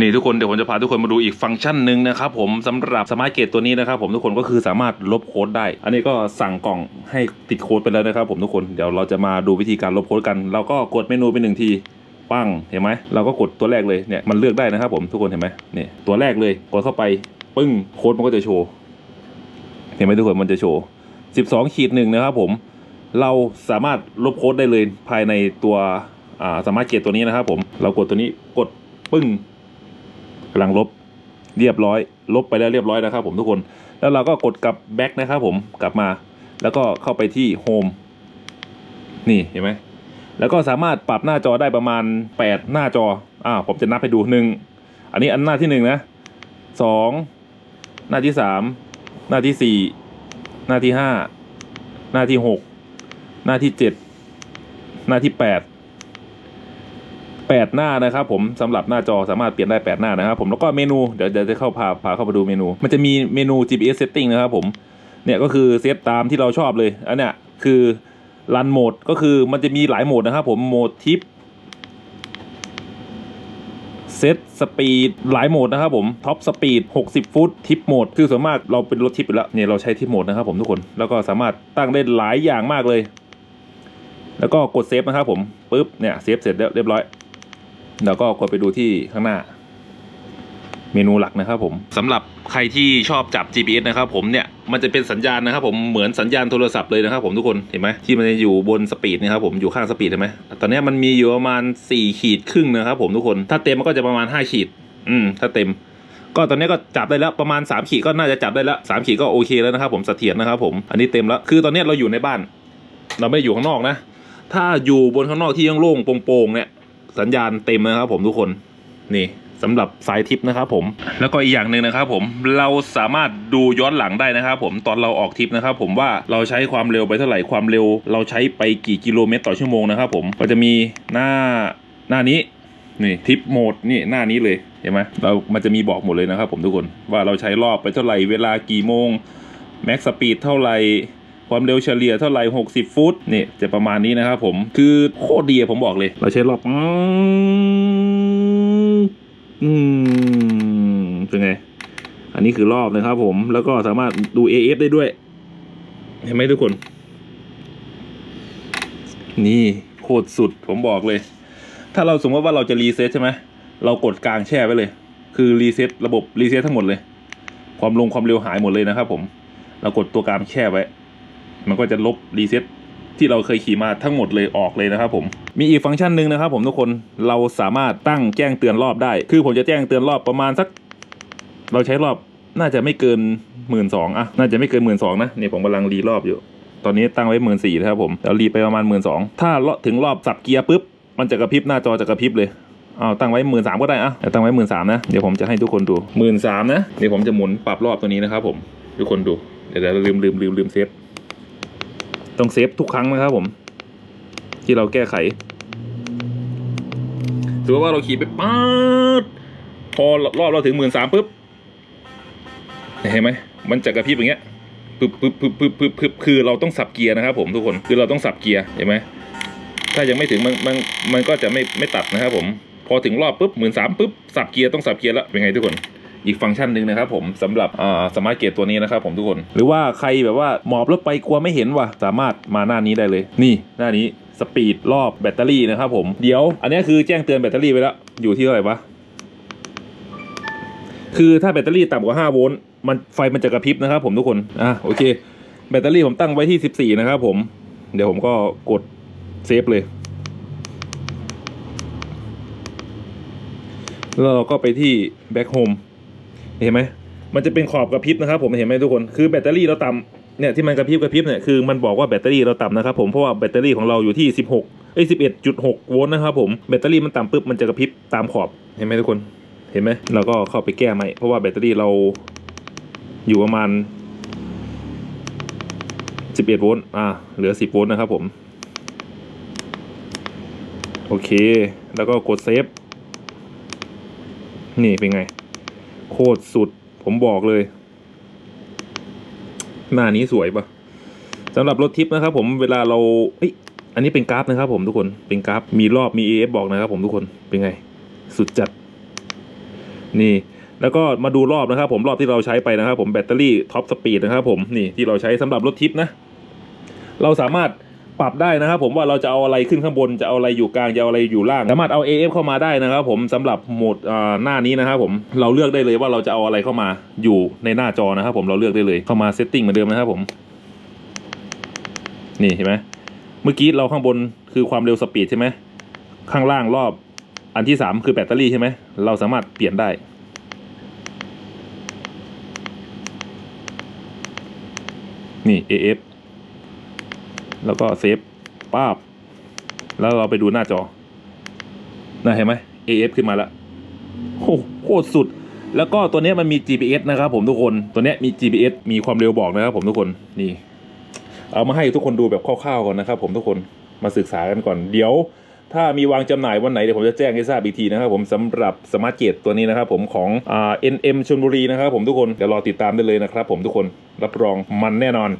นี่ทุกคนเดี๋ยวผมจะพาทุกคนมาดูอีกฟังก์ชันหนึ่งนะครับผมสำหรับสมาร์ทเกตตัวนี้นะครับผมทุกคนก็คือสามารถลบโค้ดได้ อันนี้ก็สั่งกล่องให้ติดโค้ดไปแล้วนะครับผมทุกคนเดี๋ยวเราจะมาดูวิธีการลบโค้ดกัน เราก็กดเมนูไปหนึ่งทีปั้งเห็นไหมเราก็กดตัวแรกเลยเนี่ยมันเลือกได้นะครับผมทุกคนเห็นไหมเนี่ยตัวแรกเลยกดเข้าไปปึ้งโค้ดมันก็จะโชว์เห็นไหมทุกคนมันจะโชว์12ขีดหนึ่งนะครับผมเราสามารถลบโค้ดได้เลยภายในตัวสมาร์ทเกตตัวนี้นะครับผมเรากดตัวนี้กดปึ้ง กำลังลบเรียบร้อย ลบไปแล้วเรียบร้อยนะครับ ผมทุกคน แล้วเราก็กดกลับแบ็กนะครับผมกลับมา แล้วก็เข้าไปที่โฮมนี่เห็นไหมแล้วก็สามารถปรับหน้าจอได้ประมาณ 8 หน้าจออ่าผมจะนับให้ดูหนึ่งอันนี้อันหน้าที่หนึ่งนะสองหน้าที่สามหน้าที่สี่หน้าที่ห้าหน้าที่หกหน้าที่เจ็ดหน้าที่แปด แปดหน้านะครับผมสำหรับหน้าจอสามารถเปลี่ยนได้แปดหน้านะครับผมแล้วก็เมนูเดี๋ยวเดี๋ยวจะเข้าพาพาเข้ามาดูเมนู มันจะมีเมนู GPS setting นะครับผมเนี่ยก็คือเซตตามที่เราชอบเลยอันเนี้ยคือรันโหมดก็คือมันจะมีหลายโหมดนะครับผมโหมดทิปเซตสปีดหลายโหมดนะครับผมท็อปสปีด60 ฟุตทิปโหมดคือส่วนมากเราเป็นรถทิปอยู่แล้วเนี่ยเราใช้ทิปโหมดนะครับผมทุกคนแล้วก็สามารถตั้งได้หลายอย่างมากเลย แล้วก็กดเซฟนะครับผมปุ๊บเนี่ยเซฟเสร็จเรียบร้อย แล้วก็กดไปดูที่ข้างหน้า เมนูหลักนะครับผมสำหรับใครที่ชอบจับ GPS นะครับผมเนี่ยมันจะเป็นสัญญาณนะครับผมเหมือนสัญญาณโทรศัพท์เลยนะครับผมทุกคนเห็นไหมที่มันจะอยู่บนสปีดนะครับผมอยู่ข้างสปีดเห็นไหมตอนนี้มันมีอยู่ประมาณ4ขีดครึ่งนะครับผมทุกคน ถ้าเต็มมันก็จะประมาณ 5 ขีด อืม ถ้าเต็ม ก็ตอนนี้ก็จับได้แล้วประมาณ 3 ขีดก็น่าจะจับได้แล้ว3ขีดก็โอเคแล้วนะครับผมเสถียรนะครับผมอันนี้เต็มแล้วคือตอนนี้เราอยู่ในบ้าน เราไม่ได้อยู่ข้างนอกนะ ถ้าอยู่บนข้างนอกที่ยังโล่งโปร่งๆเนี่ย สัญญาณเต็มนะครับผมทุกคนนี่สำหรับสายทิปนะครับผม แล้วก็อีกอย่างหนึ่งนะครับผมเราสามารถดูย้อนหลังได้นะครับผมตอนเราออกทิปนะครับผมว่าเราใช้ความเร็วไปเท่าไหร่ความเร็ว เราใช้ไปกี่กิโลเมตรต่อชั่วโมงนะครับผมก็จะมีหน้าหน้านี้นี่ทิปโหมดนี่หน้านี้เลยเห็นไหมเรามันจะมีบอกหมดเลยนะครับผมทุกคนว่าเราใช้รอบไปเท่าไหร่เวลากี่โมงแม็กสปีดเท่าไหร่ ความเร็วเฉลี่ยเท่าไหร่ 60 ฟุตนี่จะประมาณนี้นะครับผมคือโคตรดีผมบอกเลย เราใช้รอบอืมอืมเป็นไง อันนี้คือรอบนะครับผมแล้วก็สามารถดู AF ได้ด้วย เห็นไหมทุกคน นี่โคตรสุดผมบอกเลย ถ้าเราสมมติว่าเราจะรีเซ็ตใช่ไหมเรากดกลางแช่ไว้เลย คือรีเซ็ตระบบรีเซ็ตทั้งหมดเลย ความลงความเร็วหายหมดเลยนะครับผม เรากดตัวกลางแช่ไว้ มันก็จะลบรีเซ็ตที่เราเคยขี่มาทั้งหมดเลยออกเลยนะครับผม มีอีกฟังก์ชันหนึ่งนะครับผมทุกคน เราสามารถตั้งแจ้งเตือนรอบได้ คือผมจะแจ้งเตือนรอบประมาณสัก เราใช้รอบน่าจะไม่เกินหมื่นสองอะน่าจะไม่เกินหมื่นสองนะเนี่ยผมกำลังรีรอบอยู่ ตอนนี้ตั้งไว้หมื่นสี่นะครับผมแล้วรีไปประมาณหมื่นสองถ้าถึงรอบสับเกียร์ปุ๊บ มันจะกระพริบหน้าจอจะกระพริบเลยเอาตั้งไว้หมื่นสามก็ได้อะเดี๋ยวตั้งไว้หมื่นสามนะ เดี๋ยวผมจะให้ทุกคนดูหมื่นสามนะ เดี๋ยวผมจะหมุนปรับรอบตัวนี้นะครับผม ทุกคนดู เดี๋ยวเดี๋ยวลืมลืมลืมลืมเซฟ ต้องเซฟทุกครั้งนะครับผม ที่เราแก้ไขถือว่าเราขี่ไปป๊าดพอรอบเราถึงหมื่นสามปุ๊บเห็นไหมมันจะกระพริบอย่างเงี้ยปึ๊บปึ๊บปึ๊บปึ๊บปึ๊บปึ๊บคือเราต้องสับเกียร์นะครับผมทุกคนคือเราต้องสับเกียร์เห็นไหมถ้ายังไม่ถึงมันมันมันก็จะไม่ไม่ตัดนะครับผม พอถึงรอบปุ๊บหมื่นสามปุ๊บสับเกียร์ต้องสับเกียร์แล้วเป็นไงทุกคน อีกฟังก์ชันหนึ่งนะครับผมสำหรับอ่าสมาร์ทเกตตัวนี้นะครับผมทุกคน หรือว่าใครแบบว่าหมอบรถไปกลัวไม่เห็นว่ะสามารถมาหน้านี้ได้เลย นี่หน้านี้สปีดรอบแบตเตอรี่นะครับผมเดี๋ยว อันนี้คือแจ้งเตือนแบตเตอรี่ไปแล้วอยู่ที่เท่าไหร่วะคือถ้าแบตเตอรี่ต่ำกว่า 5 โวลต์มันไฟมันจะกระพริบนะครับผมทุกคนอะโอเค แบตเตอรี่ผมตั้งไว้ที่ 14 นะครับผมเดี๋ยวผมก็กดเซฟเลย แล้วเราก็ไปที่ back home เห็นไหมมันจะเป็นขอบกระพริบนะครับผมเห็นไหมทุกคนคือแบตเตอรี่เราต่ำเนี่ยที่มันกระพริบกระพริบเนี่ยคือมันบอกว่าแบตเตอรี่เราต่ำนะครับผมเพราะว่าแบตเตอรี่ของเราอยู่ที่ 16เอ้ย11.6 โวลต์นะครับผมแบตเตอรี่มันต่ำปุ๊บมันจะกระพริบตามขอบเห็นไหมทุกคนเห็นไหมเราก็เข้าไปแก้ใหม่เพราะว่าแบตเตอรี่เราอยู่ประมาณ 11 โวลต์อ่าเหลือ 10 โวลต์นะครับผมโอเค แล้วก็กดเซฟนี่เป็นไง โคตรสุด ผมบอกเลย หน้านี้สวยปะสำหรับรถทิปนะครับ ผมเวลาเราเอ้ยอันนี้เป็นกราฟนะครับ ผมทุกคนเป็นกราฟมีรอบมี AF บอกนะครับ ผมทุกคนเป็นไง สุดจัด นี่ แล้วก็มาดูรอบนะครับ ผมรอบที่เราใช้ไปนะครับ ผมแบตเตอรี่ท็อปสปีดนะครับ ผมนี่ที่เราใช้สำหรับรถทิปนะ เราสามารถ ปรับได้นะครับผมว่าเราจะเอาอะไรขึ้นข้างบนจะเอาอะไรอยู่กลางจะเอาอะไรอยู่ล่างสามารถเอา AF เข้ามาได้นะครับผมสำหรับโหมดหน้านี้นะครับผมเราเลือกได้เลยว่าเราจะเอาอะไรเข้ามาอยู่ในหน้าจอนะครับผมเราเลือกได้เลยเข้ามาเซตติ้งเหมือนเดิมนะครับผมนี่เห็นไหมเมื่อกี้เราข้างบนคือความเร็วสปีดใช่ไหมข้างล่างรอบอันที่สามคือแบตเตอรี่ใช่ไหมเราสามารถเปลี่ยนได้นี่ AF แล้วก็เซฟป้าบ แล้วเราไปดูหน้าจอน่าเห็นไหม AF ขึ้นมาแล้วโอ้โหโคตรสุด แล้วก็ตัวนี้มันมี GPS นะครับผมทุกคนตัวนี้มี GPS มีความเร็วบอกนะครับผมทุกคนนี่ เอามาให้ทุกคนดูแบบคร่าวๆก่อนนะครับ ผมทุกคนมาศึกษากันก่อนเดี๋ยว ถ้ามีวางจำหน่ายวันไหนเดี๋ยวผมจะแจ้งให้ทราบอีกทีนะครับ ผมสำหรับสมาร์ทเกตตัวนี้นะครับ ผมของอ่า NM ชลบุรีนะครับ ผมทุกคนเดี๋ยวรอติดตามได้เลยนะครับ ผมทุกคนรับรองมันแน่นอน